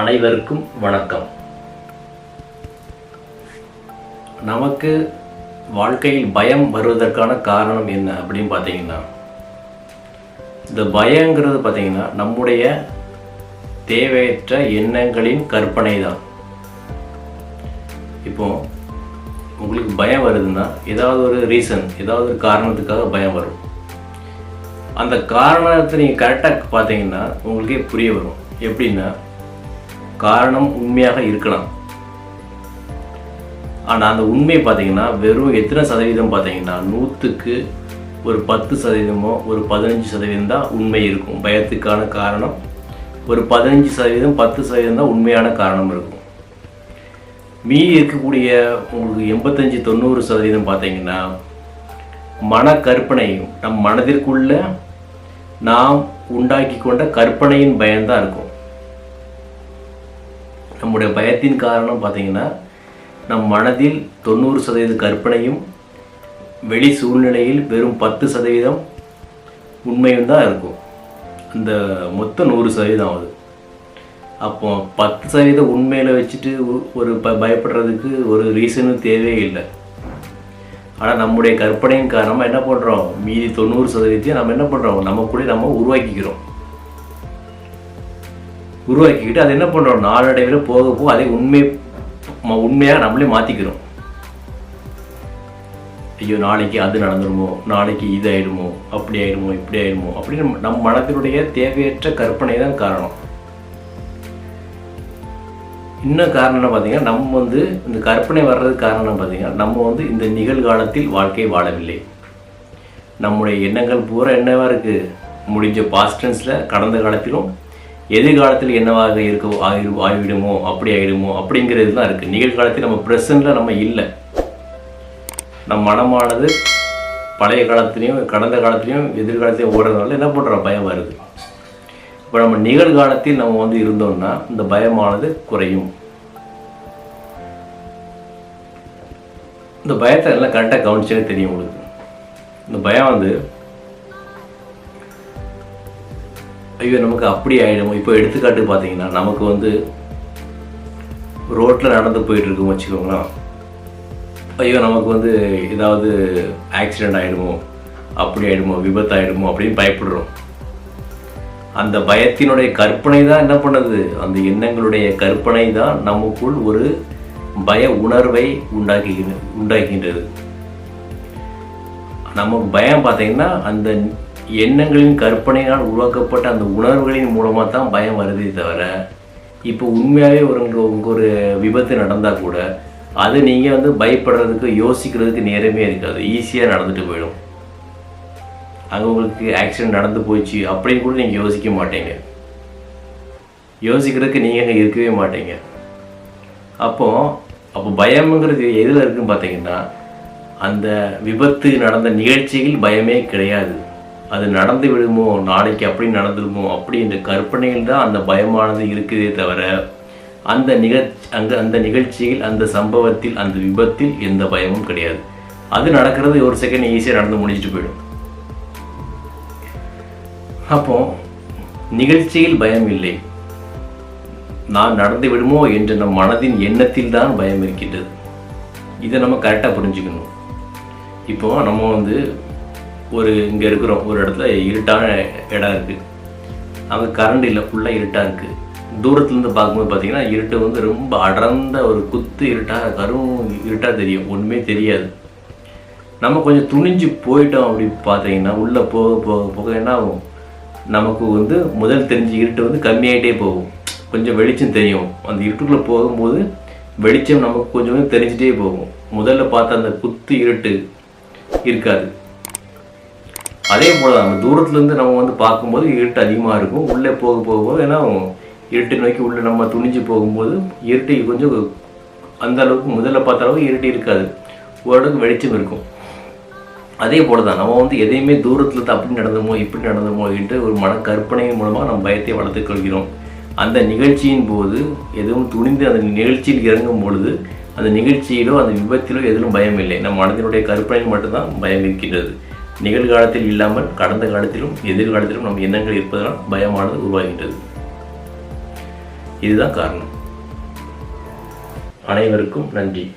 அனைவருக்கும் வணக்கம். நமக்கு வாழ்க்கையில் பயம் வருவதற்கான காரணம் என்ன அப்படின்னு பார்த்தீங்கன்னா இந்த பயங்கிறது பார்த்தீங்கன்னா நம்முடைய தேவையற்ற எண்ணங்களின் கற்பனை தான் இப்போ உங்களுக்கு பயம் வருதுன்னா ஏதாவது ஒரு ரீசன் ஏதாவது ஒரு காரணத்துக்காக பயம் வரும். அந்த காரணத்தை நீங்கள் கரெக்டாக பார்த்தீங்கன்னா உங்களுக்கே புரிய வரும். எப்படின்னா காரணம் உண்மையாக இருக்கலாம். ஆனால் அந்த உண்மை பார்த்தீங்கன்னா வெறும் எத்தனை சதவீதம் பார்த்தீங்கன்னா நூற்றுக்கு ஒரு பத்து சதவீதமோ ஒரு பதினஞ்சு சதவீதம் தான் உண்மை இருக்கும். பயத்துக்கான காரணம் ஒரு பதினஞ்சு சதவீதம் பத்து சதவீதம் தான் உண்மையான காரணம் இருக்கும். மீதி இருக்கக்கூடிய உங்களுக்கு எண்பத்தஞ்சு தொண்ணூறு சதவீதம் பார்த்தீங்கன்னா மன கற்பனையும் நம் மனதிற்குள்ள நாம் உண்டாக்கி கொண்ட கற்பனையின் பயம்தான் இருக்கும். நம்முடைய பயத்தின் காரணம் பார்த்தீங்கன்னா நம் மனதில் தொண்ணூறு சதவீத கற்பனையும் வெளி சூழ்நிலையில் வெறும் பத்து சதவீதம் உண்மையும் தான் இருக்கும். அந்த மொத்தம் நூறு சதவீதம் ஆகுது. அப்போ பத்து சதவீதம் உண்மையில் வச்சுட்டு ஒரு ப பயப்படுறதுக்கு ஒரு ரீசனும் தேவையே இல்லை. ஆனால் நம்முடைய கற்பனையின் காரணமாக என்ன பண்ணுறோம் மீதி தொண்ணூறு சதவீதத்தையும் நம்ம என்ன பண்ணுறோம் நம்ம கூட நம்ம உருவாக்கிக்கிறோம். உருவாக்கிக்கிட்டு அது என்ன பண்ணுறோம் நாளடைவில் போக போக அதை உண்மை உண்மையாக நம்மளே மாற்றிக்கிறோம் ஐயோ நாளைக்கு அது நடந்துருமோ? நாளைக்கு இது ஆயிடுமோ? அப்படி ஆயிடுமோ? இப்படி ஆயிடுமோ? அப்படின்னு நம்ம- நம் மனத்தினுடைய தேவையற்ற கற்பனை தான் காரணம். இன்னும் காரணம் பார்த்தீங்கன்னா நம்ம வந்து இந்த கற்பனை வர்றதுக்கு காரணம் பார்த்தீங்கன்னா நம்ம வந்து இந்த நிகழ்காலத்தில் வாழ்க்கை வாழவில்லை. நம்முடைய எண்ணங்கள் பூரா என்னவா இருக்கு? முடிஞ்ச பாஸ்டன்ஸில் கடந்த காலத்திலும் எதிர்காலத்தில் என்னவாக இருக்க ஆகி ஆகிவிடுமோ அப்படி ஆகிடுமோ அப்படிங்கிறது தான் இருக்குது நிகழ்காலத்தில் நம்ம ப்ரெசண்டில் நம்ம இல்லை. நம் மனமானது பழைய காலத்துலேயும் கடந்த காலத்துலேயும் எதிர்காலத்தையும் ஓடுறதுனால என்ன பண்ணுறோம் பயம் வருது. இப்போ நம்ம நிகழ்காலத்தில் நம்ம வந்து இருந்தோம்னா இந்த பயமானது குறையும். இந்த பயத்தை எல்லாம் கரெக்டாக கவனிச்சே தெரியும் உங்களுக்கு. இந்த பயம் வந்து ஐயோ நமக்கு அப்படி ஆகிடும் இப்போ எடுத்துக்காட்டு பார்த்தீங்கன்னா நமக்கு வந்து ரோட்டில் நடந்து போயிட்டுருக்கோம் வச்சுக்கோங்களேன். ஐயோ நமக்கு வந்து ஏதாவது ஆக்சிடெண்ட் ஆகிடுமோ அப்படி ஆகிடுமோ விபத்து ஆகிடுமோ அப்படின்னு பயப்படுறோம். அந்த பயத்தினுடைய கற்பனை தான் என்ன பண்ணுது? அந்த எண்ணங்களுடைய கற்பனை தான் நமக்குள் ஒரு பய உணர்வை உண்டாக்கி உண்டாக்குகின்றது. நமக்கு பயம் பார்த்தீங்கன்னா அந்த எண்ணங்களின் கற்பனையால் உருவாக்கப்பட்ட அந்த உணர்வுகளின் மூலமாக தான் பயம் வருதே தவிர இப்போ உண்மையாகவே ஒரு உங்க ஒரு விபத்து நடந்தால் கூட அது நீங்கள் வந்து பயப்படுறதுக்கு யோசிக்கிறதுக்கு நேரமே இருக்காது. ஈஸியாக நடந்துட்டு போயிடும். அங்கே உங்களுக்கு ஆக்சிடென்ட் நடந்து போயிடுச்சு அப்படின்னு கூட நீங்கள் யோசிக்க மாட்டீங்க. யோசிக்கிறதுக்கு நீங்கள் அங்கே இருக்கவே மாட்டீங்க. அப்போ அப்போ பயம்ங்கிறது எதில் இருக்குன்னு பார்த்தீங்கன்னா அந்த விபத்து நடந்த நிகழ்ச்சியில் பயமே கிடையாது. அது நடந்து விடுமோ? நாளைக்கு அப்படி நடந்துடுமோ அப்படின்ற கற்பனையில் தான் அந்த பயமானது இருக்குதே தவிர அந்த நிகழ்ச்சி அங்கே அந்த நிகழ்ச்சியில் அந்த சம்பவத்தில் அந்த விபத்தில் எந்த பயமும் கிடையாது. அது நடக்கிறது ஒரு செகண்ட் ஈஸியாக நடந்து முடிச்சுட்டு போயிடும். அப்போ நிகழ்ச்சியில் பயம் இல்லை. நான் நடந்து விடுமோ என்ற நம் மனதின் எண்ணத்தில் தான் பயம் இருக்கின்றது. இதை நம்ம கரெக்டாக புரிஞ்சுக்கணும். இப்போ நம்ம வந்து ஒரு இங்கே இருக்கிறோம் ஒரு இடத்துல இருட்டான இடம் இருக்குது அங்கே கரண்ட் இல்லை ஃபுல்லாக இருட்டாக இருக்குது தூரத்துலேருந்து பார்க்கும்போது பார்த்தீங்கன்னா இருட்டு வந்து ரொம்ப அடர்ந்த ஒரு குத்து இருட்டாக கரும் இருட்டாக தெரியும். ஒன்றுமே தெரியாது. நம்ம கொஞ்சம் துணிஞ்சு போயிட்டோம் அப்படி பார்த்தீங்கன்னா உள்ளே போக போக போக என்ன ஆகும்? நமக்கு வந்து முதல் தெரிஞ்சு இருட்டு வந்து கம்மியாகிட்டே போகும். கொஞ்சம் வெளிச்சம் தெரியும். அந்த இருட்டுக்குள்ளே போகும்போது வெளிச்சம் நமக்கு கொஞ்சம் கொஞ்சம் தெரிஞ்சிட்டே போகும். முதல்ல பார்த்த அந்த குத்து இருட்டு இருக்காது. அதே போல் தான் அந்த தூரத்துலேருந்து நம்ம வந்து பார்க்கும்போது இருட்டு அதிகமாக இருக்கும். உள்ளே போக போகும்போது ஏன்னா இருட்டை நோக்கி உள்ளே நம்ம துணிஞ்சு போகும்போது இருட்டு கொஞ்சம் அந்த அளவுக்கு முதல்ல பார்த்த அளவுக்கு இருட்டு இருக்காது. ஓரளவுக்கு வெளிச்சம் இருக்கும். அதே போல் தான் நம்ம வந்து எதையுமே தூரத்தில் இருந்து அப்படி நடந்தமோ இப்படி நடந்தமோ என்று ஒரு மன கற்பனையின் மூலமாக நம்ம பயத்தை வளர்த்துக் கொள்கிறோம். அந்த நிகழ்ச்சியின் போது எதுவும் துணிந்து அந்த நிகழ்ச்சியில் இறங்கும் பொழுது அந்த நிகழ்ச்சியிலோ அந்த விபத்திலோ எதிலும் பயம் இல்லை நம் மனதினுடைய கற்பனை மட்டும்தான் பயம் இருக்கின்றது நிகழ்காலத்தில் இல்லாமல் கடந்த காலத்திலும் எதிர்காலத்திலும் நம் எண்ணங்கள் இருப்பதனால் பயமானது உருவாகின்றது. இதுதான் காரணம். அனைவருக்கும் நன்றி.